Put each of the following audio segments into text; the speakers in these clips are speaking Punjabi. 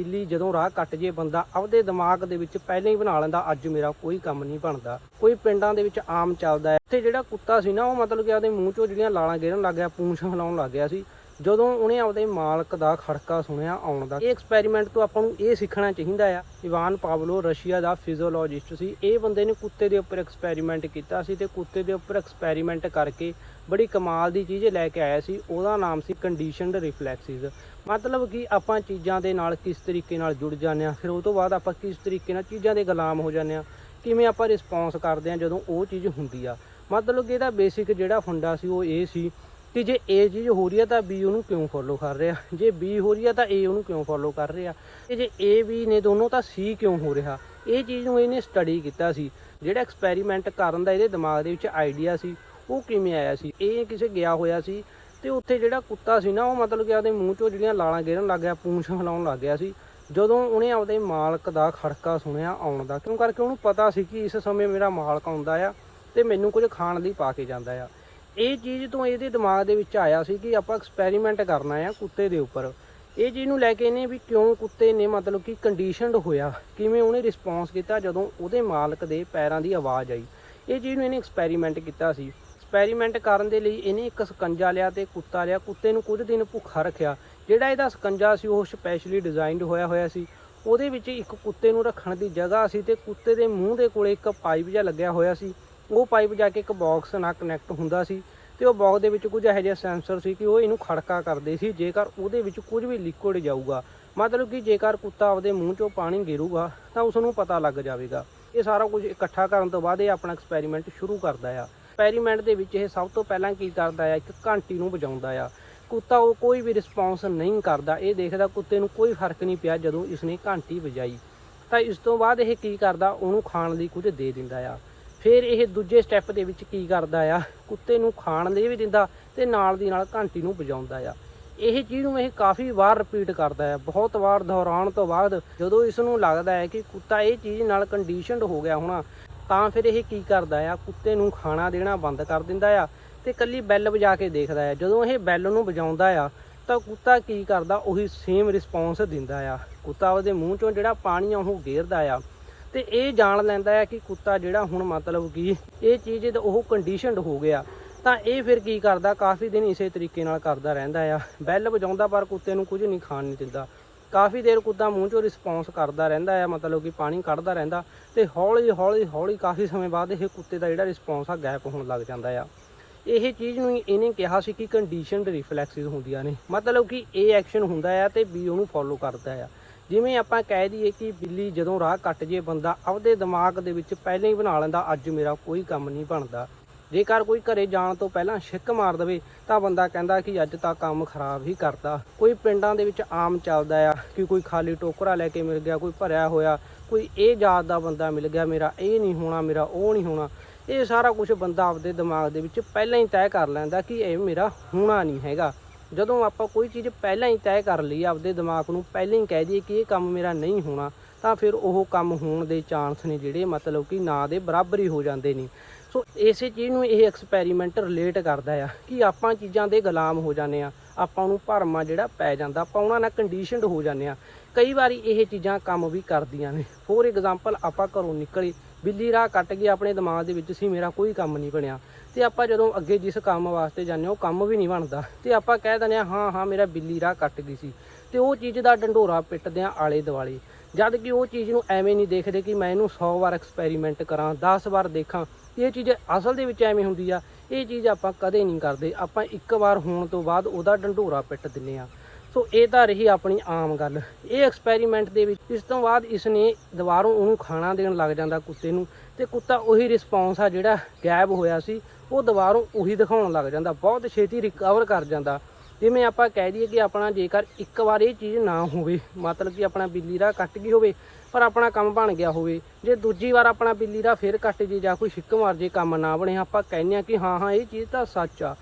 ਬਿੱਲੀ ਜਦੋਂ ਰਾਹ ਕੱਟ ਜੇ ਬੰਦਾ ਆਪਦੇ ਦਿਮਾਗ ਦੇ ਵਿੱਚ ਪਹਿਲਾਂ ਹੀ ਬਣਾ ਲੈਂਦਾ, ਅੱਜ ਮੇਰਾ ਕੋਈ ਕੰਮ ਨਹੀਂ ਬਣਦਾ। ਕੋਈ ਪਿੰਡਾਂ ਦੇ ਵਿੱਚ ਆਮ ਚੱਲਦਾ ਹੈ। ਤੇ ਜਿਹੜਾ ਕੁੱਤਾ ਸੀ ਨਾ, ਉਹ ਮਤਲਬ ਕਿ ਆਪਦੇ ਮੂੰਹ ਚੋਂ ਜਿਹੜੀਆਂ ਲਾਲਾਂ ਗੇਰਨ ਲੱਗ ਗਿਆ, ਪੂੰਛ ਹਿਲਾਉਣ ਲੱਗ ਗਿਆ ਸੀ। ਜਦੋਂ ਉਹਨੇ ਆਪਦੇ ਮਾਲਕ ਦਾ ਖੜਕਾ ਸੁਣਿਆ, ਆਉਣ ਦਾ, ਇਹ ਐਕਸਪੈਰੀਮੈਂਟ ਤੋਂ ਆਪਾਂ ਨੂੰ ਇਹ ਸਿੱਖਣਾ ਚਾਹੀਦਾ ਆ। ਇਵਾਨ ਪਾਵਲੋ, ਰਸ਼ੀਆ ਦਾ ਫਿਜ਼ੀਓਲੋਜਿਸਟ ਸੀ। ਇਹ ਬੰਦੇ ਨੇ ਕੁੱਤੇ ਦੇ ਉੱਪਰ ਐਕਸਪੈਰੀਮੈਂਟ ਕੀਤਾ ਸੀ ਤੇ ਕੁੱਤੇ ਦੇ ਉੱਪਰ ਐਕਸਪੈਰੀਮੈਂਟ ਕਰਕੇ ਬੜੀ ਕਮਾਲ ਦੀ ਚੀਜ਼ ਲੈ ਕੇ ਆਇਆ ਸੀ। ਉਹਦਾ ਨਾਮ ਸੀ ਕੰਡੀਸ਼ਨਡ ਰਿਫਲੈਕਸਿਸ ਮਤਲਬ ਕਿ ਆਪਾਂ ਚੀਜ਼ਾਂ ਦੇ ਨਾਲ ਕਿਸ ਤਰੀਕੇ ਨਾਲ ਜੁੜ ਜਾਂਦੇ ਆ ਫਿਰ ਉਹ ਤੋਂ ਬਾਅਦ ਆਪਾਂ ਕਿਸ ਤਰੀਕੇ ਨਾਲ ਚੀਜ਼ਾਂ ਦੇ ਗੁਲਾਮ ਹੋ ਜਾਂਦੇ ਆ ਕਿਵੇਂ ਆਪਾਂ ਰਿਸਪੌਂਸ ਕਰਦੇ ਆ ਜਦੋਂ ਉਹ ਚੀਜ਼ ਹੁੰਦੀ ਆ। ਮਤਲਬ ਕਿ ਇਹਦਾ ਬੇਸਿਕ ਜਿਹੜਾ ਫੰਡਾ ਸੀ ਉਹ ਇਹ ਸੀ ਕਿ ਜੇ ਏ ਚੀਜ਼ ਹੋ ਰਹੀ ਆ ਤਾਂ ਬੀ ਉਹਨੂੰ ਕਿਉਂ ਫੋਲੋ ਕਰ ਰਿਹਾ? ਜੇ ਬੀ ਹੋ ਰਹੀ ਆ ਤਾਂ ਏ ਉਹਨੂੰ ਕਿਉਂ ਫੋਲੋ ਕਰ ਰਿਹਾ? ਤੇ ਜੇ ਏ B ਨੇ ਦੋਨੋਂ ਤਾਂ ਸੀ ਕਿਉਂ ਹੋ ਰਿਹਾ? ਇਹ ਚੀਜ਼ ਨੂੰ ਇਹਨੇ ਸਟੱਡੀ ਕੀਤਾ ਸੀ। ਜਿਹੜਾ ਐਕਸਪੈਰੀਮੈਂਟ ਕਰਨ ਦਾ ਇਹਦੇ ਦਿਮਾਗ ਦੇ ਵਿੱਚ ਆਈਡੀਆ ਸੀ, ਉਹ ਕਿਵੇਂ ਆਇਆ ਸੀ? ਇਹ ਕਿਸੇ ਗਿਆ ਹੋਇਆ ਸੀ ਤੇ ਉੱਥੇ ਜਿਹੜਾ ਕੁੱਤਾ ਸੀ ਨਾ, ਉਹ ਮਤਲਬ ਕਿ ਆਪਦੇ ਮੂੰਹ ਚੋਂ ਜਿਹੜੀਆਂ ਲਾਲਾਂ ਗੇਰਨ ਲੱਗ ਗਿਆ, ਪੂੰਛ ਹਿਲਾਉਣ ਲੱਗ ਗਿਆ ਸੀ। ਜਦੋਂ ਉਹਨੇ ਆਪਦੇ ਮਾਲਕ ਦਾ ਖੜਕਾ ਸੁਣਿਆ ਆਉਣ ਦਾ, ਕਿਉਂ ਕਰਕੇ ਉਹਨੂੰ ਪਤਾ ਸੀ ਕਿ ਇਸ ਸਮੇਂ ਮੇਰਾ ਮਾਲਕ ਆਉਂਦਾ ਆ ਤੇ ਮੈਨੂੰ ਕੁਝ ਖਾਣ ਲਈ ਪਾ ਕੇ ਜਾਂਦਾ ਆ। ਇਹ ਚੀਜ਼ ਤੋਂ ਇਹਦੇ ਦਿਮਾਗ ਦੇ ਵਿੱਚ ਆਇਆ ਸੀ ਕਿ ਆਪਾਂ ਐਕਸਪੈਰੀਮੈਂਟ ਕਰਨਾ ਆ ਕੁੱਤੇ ਦੇ ਉੱਪਰ। ਇਹ ਚੀਜ਼ ਨੂੰ ਲੈ ਕੇ ਇਹਨੇ ਵੀ ਕਿਉਂ ਕੁੱਤੇ ਨੇ ਮਤਲਬ ਕਿ ਕੰਡੀਸ਼ਨਡ ਹੋਇਆ? ਕਿਵੇਂ ਉਹਨੇ ਰਿਸਪੌਂਸ ਕੀਤਾ ਜਦੋਂ ਉਹਦੇ ਮਾਲਕ ਦੇ ਪੈਰਾਂ ਦੀ ਆਵਾਜ਼ ਆਈ? ਇਹ ਚੀਜ਼ ਨੂੰ ਇਹਨੇ ਐਕਸਪੈਰੀਮੈਂਟ ਕੀਤਾ ਸੀ। ਐਕਸਪੈਰੀਮੈਂਟ ਕਰਨ ਦੇ ਲਈ ਇਹਨੇ ਇੱਕ ਸਕੰਜਾ ਲਿਆ ਤੇ ਕੁੱਤਾ ਲਿਆ। ਕੁੱਤੇ ਨੂੰ ਕੁਝ ਦਿਨ ਭੁੱਖਾ ਰੱਖਿਆ। ਜਿਹੜਾ ਇਹਦਾ ਸਕੰਜਾ ਸੀ, ਉਹ ਸਪੈਸ਼ਲੀ ਡਿਜ਼ਾਈਨਡ ਹੋਇਆ ਹੋਇਆ ਸੀ। ਉਹਦੇ ਵਿੱਚ ਇੱਕ ਕੁੱਤੇ ਨੂੰ ਰੱਖਣ ਦੀ ਜਗ੍ਹਾ ਸੀ ਤੇ ਕੁੱਤੇ ਦੇ ਮੂੰਹ ਦੇ ਕੋਲੇ ਇੱਕ ਪਾਈਪ ਜਿਹਾ ਲੱਗਿਆ ਹੋਇਆ ਸੀ। ਉਹ ਪਾਈਪ ਜਾ ਕੇ ਇੱਕ ਬਾਕਸ ਨਾਲ ਕਨੈਕਟ ਹੁੰਦਾ ਸੀ ਤੇ ਉਹ ਬਾਕਸ ਦੇ ਵਿੱਚ ਕੁਝ ਇਹੋ ਜਿਹਾ ਸੈਂਸਰ ਸੀ ਕਿ ਉਹ ਇਹਨੂੰ ਖੜਕਾ ਕਰਦੇ ਸੀ, ਜੇਕਰ ਉਹਦੇ ਵਿੱਚ ਕੁਝ ਵੀ ਲਿਕੁਇਡ ਜਾਊਗਾ, ਮਤਲਬ ਕਿ ਜੇਕਰ ਕੁੱਤਾ ਆਪਦੇ ਮੂੰਹ ਚੋਂ ਪਾਣੀ ਗੇਰੂਗਾ ਤਾਂ ਉਸ ਨੂੰ ਪਤਾ ਲੱਗ ਜਾਵੇਗਾ। ਇਹ ਸਾਰਾ ਕੁਝ ਇਕੱਠਾ ਕਰਨ ਤੋਂ ਬਾਅਦ ਇਹ ਆਪਣਾ ਐਕਸਪੈਰੀਮੈਂਟ ਸ਼ੁਰੂ ਕਰਦਾ ਆ। ਐਕਸਪੈਰੀਮੈਂਟ ਦੇ ਵਿੱਚ ਇਹ ਸਭ ਤੋਂ ਪਹਿਲਾਂ ਕੀ ਕਰਦਾ ਆ, ਇੱਕ ਘੰਟੀ ਨੂੰ ਵਜਾਉਂਦਾ ਆ। ਕੁੱਤਾ ਉਹ ਕੋਈ ਵੀ ਰਿਸਪੌਂਸ ਨਹੀਂ ਕਰਦਾ, ਇਹ ਦੇਖਦਾ ਕੁੱਤੇ ਨੂੰ ਕੋਈ ਫ਼ਰਕ ਨਹੀਂ ਪਿਆ ਜਦੋਂ ਇਸਨੇ ਘੰਟੀ ਵਜਾਈ। ਤਾਂ ਇਸ ਤੋਂ ਬਾਅਦ ਇਹ ਕੀ ਕਰਦਾ, ਉਹਨੂੰ ਖਾਣ ਲਈ ਕੁਝ ਦੇ ਦਿੰਦਾ ਆ। ਫਿਰ ਇਹ ਦੂਜੇ ਸਟੈਪ ਦੇ ਵਿੱਚ ਕੀ ਕਰਦਾ ਆ? ਕੁੱਤੇ ਨੂੰ ਖਾਣ ਲਈ ਵੀ ਦਿੰਦਾ ਤੇ ਨਾਲ ਦੀ ਨਾਲ ਘੰਟੀ ਨੂੰ ਵਜਾਉਂਦਾ ਆ। ਇਹ ਚੀਜ਼ ਨੂੰ ਇਹ ਕਾਫੀ ਵਾਰ ਰਿਪੀਟ ਕਰਦਾ ਹੈ ਬਹੁਤ ਵਾਰ ਦੁਹਰਾਉਣ ਤੋਂ ਬਾਅਦ ਜਦੋਂ ਇਸ ਨੂੰ ਲੱਗਦਾ ਹੈ ਕਿ ਕੁੱਤਾ ਇਹ ਚੀਜ਼ ਨਾਲ ਕੰਡੀਸ਼ਨਡ ਹੋ ਗਿਆ ਹੋਣਾ, ਤਾਂ ਫਿਰ ਇਹ ਕੀ ਕਰਦਾ ਆ? ਕੁੱਤੇ ਨੂੰ ਖਾਣਾ ਦੇਣਾ ਬੰਦ ਕਰ ਦਿੰਦਾ ਆ ਤੇ ਕੱਲੀ ਬੈਲ ਵਜਾ ਕੇ ਦੇਖਦਾ ਆ। ਜਦੋਂ ਇਹ ਬੈਲ ਨੂੰ ਵਜਾਉਂਦਾ ਆ, ਤਾਂ ਕੁੱਤਾ ਕੀ ਕਰਦਾ? ਉਹੀ ਸੇਮ ਰਿਸਪੌਂਸ ਦਿੰਦਾ ਆ। ਕੁੱਤਾ ਉਹਦੇ ਮੂੰਹ ਚੋਂ ਜਿਹੜਾ ਪਾਣੀ ਆ, ਉਹ ਗੇਰਦਾ ਆ। ਤੇ ਇਹ ਜਾਣ ਲੈਂਦਾ ਹੈ ਕਿ ਕੁੱਤਾ ਜਿਹੜਾ ਹੁਣ ਮਤਲਬ ਕਿ ਇਹ ਚੀਜ਼ ਉਹ ਕੰਡੀਸ਼ਨਡ ਹੋ ਗਿਆ, ਤਾਂ ਇਹ ਫਿਰ ਕੀ ਕਰਦਾ, ਕਾਫੀ ਦਿਨ ਇਸੇ ਤਰੀਕੇ ਨਾਲ ਕਰਦਾ ਰਹਿੰਦਾ ਆ। ਬੈਲ ਵਜਾਉਂਦਾ, ਪਰ ਕੁੱਤੇ ਨੂੰ ਕੁਝ ਨਹੀਂ ਖਾਣ ਨਹੀਂ ਦਿੰਦਾ। ਕਾਫੀ ਦੇਰ ਕੁੱਤਾ ਮੂੰਹ ਚੋਂ ਰਿਸਪੌਂਸ ਕਰਦਾ ਰਹਿੰਦਾ ਆ, ਮਤਲਬ ਕਿ ਪਾਣੀ ਕੱਢਦਾ ਰਹਿੰਦਾ, ਤੇ ਹੌਲੀ ਹੌਲੀ ਹੌਲੀ ਕਾਫੀ ਸਮੇਂ ਬਾਅਦ ਇਹ ਕੁੱਤੇ ਦਾ ਜਿਹੜਾ ਰਿਸਪੌਂਸ ਆ ਗੈਪ ਹੋਣ ਲੱਗ ਜਾਂਦਾ ਆ। ਇਹ ਚੀਜ਼ ਨੂੰ ਇਹਨੇ ਕਿਹਾ ਸੀ ਕਿ ਕੰਡੀਸ਼ਨਡ ਰਿਫਲੈਕਸਿਸ ਹੁੰਦੀਆਂ ਨੇ। ਮਤਲਬ ਕਿ ਇਹ ਐਕਸ਼ਨ ਹੁੰਦਾ ਆ ਤੇ ਬੀ ਉਹਨੂੰ ਫੋਲੋ ਕਰਦਾ ਆ। ਜਿਵੇਂ ਆਪਾਂ ਕਹਿ ਦਈਏ ਕਿ ਬਿੱਲੀ ਜਦੋਂ ਰਾਹ ਕੱਟ ਜੇ ਬੰਦਾ ਆਪਦੇ ਦਿਮਾਗ ਦੇ ਵਿੱਚ ਪਹਿਲਾਂ ਹੀ ਬਣਾ ਲੈਂਦਾ, ਅੱਜ ਮੇਰਾ ਕੋਈ ਕੰਮ ਨਹੀਂ ਬਣਦਾ। ਜੇਕਰ ਕੋਈ ਘਰੇ ਜਾਣ ਤੋਂ ਪਹਿਲਾਂ ਛਿੱਕ ਮਾਰ ਦਵੇ, ਤਾਂ ਬੰਦਾ ਕਹਿੰਦਾ ਕਿ ਅੱਜ ਤਾਂ ਕੰਮ ਖਰਾਬ ਹੀ ਕਰਦਾ ਕੋਈ ਪਿੰਡਾਂ ਦੇ ਵਿੱਚ ਆਮ ਚੱਲਦਾ ਆ ਕਿ ਕੋਈ ਖਾਲੀ ਟੋਕਰਾ ਲੈ ਕੇ ਮਿਲ ਗਿਆ, ਕੋਈ ਭਰਿਆ ਹੋਇਆ, ਕੋਈ ਇਹ ਜਾਤ ਦਾ ਬੰਦਾ ਮਿਲ ਗਿਆ, ਮੇਰਾ ਇਹ ਨਹੀਂ ਹੋਣਾ, ਮੇਰਾ ਉਹ ਨਹੀਂ ਹੋਣਾ। ਇਹ ਸਾਰਾ ਕੁਝ ਬੰਦਾ ਆਪਦੇ ਦਿਮਾਗ ਦੇ ਵਿੱਚ ਪਹਿਲਾਂ ਹੀ ਤੈਅ ਕਰ ਲੈਂਦਾ ਕਿ ਇਹ ਮੇਰਾ ਹੋਣਾ ਨਹੀਂ ਹੈਗਾ। ਜਦੋਂ ਆਪਾਂ ਕੋਈ ਚੀਜ਼ ਪਹਿਲਾਂ ਹੀ ਤੈਅ ਕਰ ਲਈ, ਆਪਦੇ ਦਿਮਾਗ ਨੂੰ ਪਹਿਲਾਂ ਹੀ ਕਹਿ ਦਈਏ ਕਿ ਇਹ ਕੰਮ ਮੇਰਾ ਨਹੀਂ ਹੋਣਾ, ਤਾਂ ਫਿਰ ਉਹ ਕੰਮ ਹੋਣ ਦੇ ਚਾਂਸ ਨੇ ਜਿਹੜੇ ਮਤਲਬ ਕਿ ਨਾ ਦੇ ਬਰਾਬਰ ਹੀ ਹੋ ਜਾਂਦੇ ਨੇ। ਸੋ ਇਸੇ ਚੀਜ਼ ਨੂੰ ਇਹ ਐਕਸਪੈਰੀਮੈਂਟ ਰਿਲੇਟ ਕਰਦਾ ਆ ਕਿ ਆਪਾਂ ਚੀਜ਼ਾਂ ਦੇ ਗੁਲਾਮ ਹੋ ਜਾਂਦੇ ਆ, ਆਪਾਂ ਨੂੰ ਭਰਮਾ ਜਿਹੜਾ ਪੈ ਜਾਂਦਾ, ਆਪਾਂ ਉਹਨਾਂ ਨਾਲ ਕੰਡੀਸ਼ਨਡ ਹੋ ਜਾਂਦੇ ਆ। ਕਈ ਵਾਰੀ ਇਹ ਚੀਜ਼ਾਂ ਕੰਮ ਵੀ ਕਰਦੀਆਂ ਨੇ। ਫੋਰ ਐਗਜ਼ਾਮਪਲ ਆਪਾਂ ਘਰੋਂ ਨਿਕਲੇ ਬਿੱਲੀ ਰਾਹ ਕੱਟ ਗਈ, ਆਪਣੇ ਦਿਮਾਗ ਦੇ ਵਿੱਚ ਸੀ, ਮੇਰਾ ਕੋਈ ਕੰਮ ਨਹੀਂ ਬਣਿਆ। ਤੇ ਆਪਾਂ ਜਦੋਂ ਅੱਗੇ ਜਿਸ ਕੰਮ ਵਾਸਤੇ ਜਾਂਦੇ ਹਾਂ, ਉਹ ਕੰਮ ਵੀ ਨਹੀਂ ਬਣਦਾ। ਤੇ ਆਪਾਂ ਕਹਿ ਦਿੰਦੇ ਹਾਂ ਹਾਂ ਹਾਂ, ਮੇਰਾ ਬਿੱਲੀ ਰਾਹ ਕੱਟ ਗਈ ਸੀ। ਤੇ ਉਹ ਚੀਜ਼ ਦਾ ਡੰਡੋਰਾ ਪਿੱਟਦੇ ਆ ਆਲੇ ਦੁਆਲੇ। ਜਦ ਕਿ ਉਹ ਚੀਜ਼ ਨੂੰ ਐਵੇਂ ਨਹੀਂ ਦੇਖਦੇ ਕਿ ਮੈਂ ਇਹਨੂੰ 100 ਵਾਰ ਐਕਸਪੈਰੀਮੈਂਟ ਕਰਾਂ 10 ਵਾਰ ਦੇਖਾਂ। ਇਹ ਚੀਜ਼ ਅਸਲ ਦੇ ਵਿੱਚ ਐਵੇਂ ਹੁੰਦੀ ਆ। ਇਹ ਚੀਜ਼ ਆਪਾਂ ਕਦੇ ਨਹੀਂ ਕਰਦੇ। ਆਪਾਂ ਇੱਕ ਵਾਰ ਹੋਣ ਤੋਂ ਬਾਅਦ ਉਹਦਾ ਡੰਡੋਰਾ ਪਿੱਟ ਦਿੰਨੇ ਆ ਸੋ ਇਹ ਤਾਂ ਰਹੀ ਆਪਣੀ ਆਮ ਗੱਲ। ਇਹ ਐਕਸਪੈਰੀਮੈਂਟ ਦੇ ਵਿੱਚ ਇਸ ਤੋਂ ਬਾਅਦ ਇਸ ਨੇ ਦੁਬਾਰੋਂ ਉਹਨੂੰ ਖਾਣਾ ਦੇਣ ਲੱਗ ਜਾਂਦਾ ਕੁੱਤੇ ਨੂੰ ਤੇ ਕੁੱਤਾ ਉਹੀ ਰਿਸਪੌਂਸ ਆ ਜਿਹੜਾ ਗਾਇਬ ਹੋਇਆ ਸੀ, ਉਹ ਦੁਬਾਰੋਂ ਉਹੀ ਦਿਖਾਉਣ ਲੱਗ ਜਾਂਦਾ, ਬਹੁਤ ਛੇਤੀ ਰਿਕਵਰ ਕਰ ਜਾਂਦਾ। ਜਿਵੇਂ ਆਪਾਂ ਕਹਿ ਦਈਏ ਕਿ ਆਪਣਾ ਜੇਕਰ ਇੱਕ ਵਾਰ ਇਹ ਚੀਜ਼ ਨਾ ਹੋਵੇ, ਮਤਲਬ ਕਿ ਆਪਣਾ ਬਿੱਲੀ ਦਾ ਕੱਟ ਗਈ ਹੋਵੇ, ਪਰ ਆਪਣਾ ਕੰਮ ਬਣ ਗਿਆ ਹੋਵੇ, ਜੇ ਦੂਜੀ ਵਾਰ ਆਪਣਾ ਬਿੱਲੀ ਦਾ ਫੇਰ ਕੱਟ ਜੇ ਜਾਂ ਕੋਈ ਛਿੱਕ ਮਾਰ ਜੇ ਕੰਮ ਨਾ ਬਣੇ, ਆਪਾਂ ਕਹਿੰਦੇ ਆ ਕਿ ਹਾਂ ਹਾਂ, ਇਹ ਚੀਜ਼ ਤਾਂ ਸੱਚ ਆ।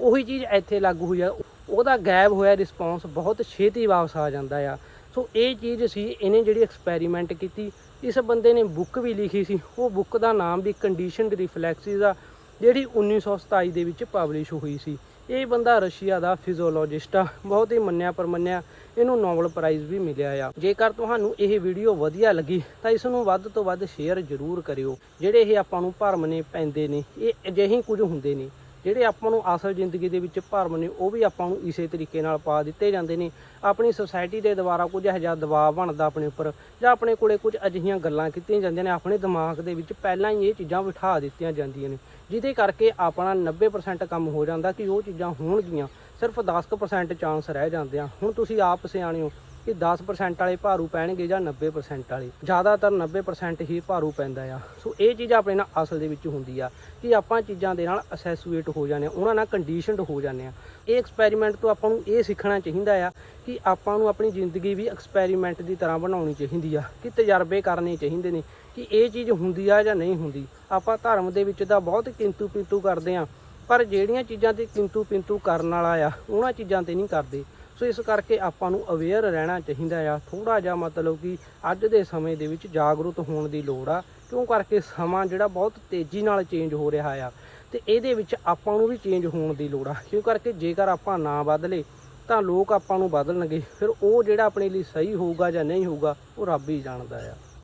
ਉਹੀ ਚੀਜ਼ ਇੱਥੇ ਲਾਗੂ ਹੋਈ ਆ। ਉਹਦਾ ਗਾਇਬ ਹੋਇਆ ਰਿਸਪੌਂਸ ਬਹੁਤ ਛੇਤੀ ਵਾਪਸ ਆ ਜਾਂਦਾ ਆ। ਸੋ ਇਹ ਚੀਜ਼ ਸੀ, ਇਹਨੇ ਜਿਹੜੀ ਐਕਸਪੈਰੀਮੈਂਟ ਕੀਤੀ, ਇਸ ਬੰਦੇ ਨੇ ਬੁੱਕ ਵੀ ਲਿਖੀ ਸੀ। ਉਹ ਬੁੱਕ ਦਾ ਨਾਮ ਵੀ ਕੰਡੀਸ਼ਨਡ ਰਿਫਲੈਕਸਿਸ ਆ, ਜਿਹੜੀ 1927 ਦੇ ਵਿੱਚ ਪਬਲਿਸ਼ ਹੋਈ ਸੀ। ਇਹ ਬੰਦਾ ਰਸ਼ੀਆ ਦਾ ਫਿਜ਼ੀਓਲੋਜਿਸਟ ਆ, ਬਹੁਤ ਹੀ ਮੰਨਿਆ ਪਰਮੰਨਿਆ, ਇਹਨੂੰ ਨੋਬਲ ਪ੍ਰਾਈਜ਼ ਵੀ ਮਿਲਿਆ ਆ। ਜੇਕਰ ਤੁਹਾਨੂੰ ਇਹ ਵੀਡੀਓ ਵਧੀਆ ਲੱਗੀ, ਤਾਂ ਇਸ ਨੂੰ ਵੱਧ ਤੋਂ ਵੱਧ ਸ਼ੇਅਰ ਜ਼ਰੂਰ ਕਰਿਓ। ਜਿਹੜੇ ਇਹ ਆਪਾਂ ਨੂੰ ਭਰਮ ਨੇ, ਪੈਂਦੇ ਨੇ, ਇਹ ਅਜਿਹੇ ਕੁਝ ਹੁੰਦੇ ਨੇ। ਜਿਹੜੇ ਆਪਾਂ ਨੂੰ ਅਸਲ ਜ਼ਿੰਦਗੀ ਦੇ ਵਿੱਚ ਭਰਮ ਨੇ, ਉਹ ਵੀ ਆਪਾਂ ਨੂੰ ਇਸੇ ਤਰੀਕੇ ਨਾਲ ਪਾ ਦਿੱਤੇ ਜਾਂਦੇ ਨੇ। ਆਪਣੀ ਸੋਸਾਇਟੀ ਦੇ ਦੁਆਰਾ ਕੁਝ ਇਹੋ ਜਿਹਾ ਦਬਾਅ ਬਣਦਾ ਆਪਣੇ ਉੱਪਰ, ਜਾਂ ਆਪਣੇ ਕੋਲੇ ਕੁਝ ਅਜਿਹੀਆਂ ਗੱਲਾਂ ਕੀਤੀਆਂ ਜਾਂਦੀਆਂ ਨੇ, ਆਪਣੇ ਦਿਮਾਗ ਦੇ ਵਿੱਚ ਪਹਿਲਾਂ ਹੀ ਇਹ ਚੀਜ਼ਾਂ ਬਿਠਾ ਦਿੱਤੀਆਂ ਜਾਂਦੀਆਂ ਨੇ, ਜਿਹਦੇ ਕਰਕੇ ਆਪਣਾ 90% ਕੰਮ ਹੋ ਜਾਂਦਾ ਕਿ ਉਹ ਚੀਜ਼ਾਂ ਹੋਣਗੀਆਂ। ਸਿਰਫ 10% ਚਾਂਸ ਰਹਿ ਜਾਂਦੇ ਆ। ਹੁਣ ਤੁਸੀਂ ਆਪ ਸਿਆਣੇ ਹੋ ਕਿ 10% ਵਾਲੇ ਭਾਰੂ ਪੈਣਗੇ ਜਾਂ 90% ਵਾਲੇ। ਜ਼ਿਆਦਾਤਰ 90% ਹੀ ਭਾਰੂ ਪੈਂਦਾ ਆ। ਸੋ ਇਹ ਚੀਜ਼ ਆਪਣੇ ਨਾਲ ਅਸਲ ਦੇ ਵਿੱਚ ਹੁੰਦੀ ਆ ਕਿ ਆਪਾਂ ਚੀਜ਼ਾਂ ਦੇ ਨਾਲ ਅਸੈਸੂਏਟ ਹੋ ਜਾਂਦੇ ਆ, ਉਹਨਾਂ ਨਾਲ ਕੰਡੀਸ਼ਨਡ ਹੋ ਜਾਂਦੇ ਆ। ਇਹ ਐਕਸਪੈਰੀਮੈਂਟ ਤੋਂ ਆਪਾਂ ਨੂੰ ਇਹ ਸਿੱਖਣਾ ਚਾਹੀਦਾ ਆ ਕਿ ਆਪਾਂ ਨੂੰ ਆਪਣੀ ਜ਼ਿੰਦਗੀ ਵੀ ਐਕਸਪੈਰੀਮੈਂਟ ਦੀ ਤਰ੍ਹਾਂ ਬਣਾਉਣੀ ਚਾਹੀਦੀ ਆ, ਕਿ ਤਜਰਬੇ ਕਰਨੇ ਚਾਹੀਦੇ ਨੇ ਕਿ ਇਹ ਚੀਜ਼ ਹੁੰਦੀ ਆ ਜਾਂ ਨਹੀਂ ਹੁੰਦੀ। ਆਪਾਂ ਧਰਮ ਦੇ ਵਿੱਚ ਤਾਂ ਬਹੁਤ ਕਿੰਤੂ ਪਿੰਤੂ ਕਰਦੇ ਆ, ਪਰ ਜਿਹੜੀਆਂ ਚੀਜ਼ਾਂ ਤੇ ਕਿੰਤੂ ਪਿੰਤੂ ਕਰਨ ਵਾਲਾ ਆ, ਉਹਨਾਂ ਚੀਜ਼ਾਂ ਤੇ ਨਹੀਂ ਕਰਦੇ। ਸੋ ਇਸ ਕਰਕੇ ਆਪਾਂ ਨੂੰ ਅਵੇਅਰ ਰਹਿਣਾ ਚਾਹੀਦਾ ਆ। ਥੋੜਾ ਜਿਹਾ ਮਤਲਬ ਕਿ ਅੱਜ ਦੇ ਸਮੇਂ ਦੇ ਵਿੱਚ ਜਾਗਰੂਕ ਹੋਣ ਦੀ ਲੋੜ ਆ। ਕਿਉਂ ਕਰਕੇ ਸਮਾਂ ਜਿਹੜਾ ਬਹੁਤ ਤੇਜ਼ੀ ਨਾਲ ਚੇਂਜ ਹੋ ਰਿਹਾ ਆ। ਤੇ ਇਹਦੇ ਵਿੱਚ ਆਪਾਂ ਨੂੰ ਵੀ ਚੇਂਜ ਹੋਣ ਦੀ ਲੋੜ ਆ। ਕਿਉਂ ਕਰਕੇ ਜੇਕਰ ਆਪਾਂ ਨਾ ਬਦਲੇ, ਤਾਂ ਲੋਕ ਆਪਾਂ ਨੂੰ ਬਦਲਣਗੇ। ਫਿਰ ਉਹ ਜਿਹੜਾ ਆਪਣੇ ਲਈ ਸਹੀ ਹੋਊਗਾ ਜਾਂ ਨਹੀਂ ਹੋਊਗਾ, ਉਹ ਰੱਬ ਹੀ ਜਾਣਦਾ ਆ।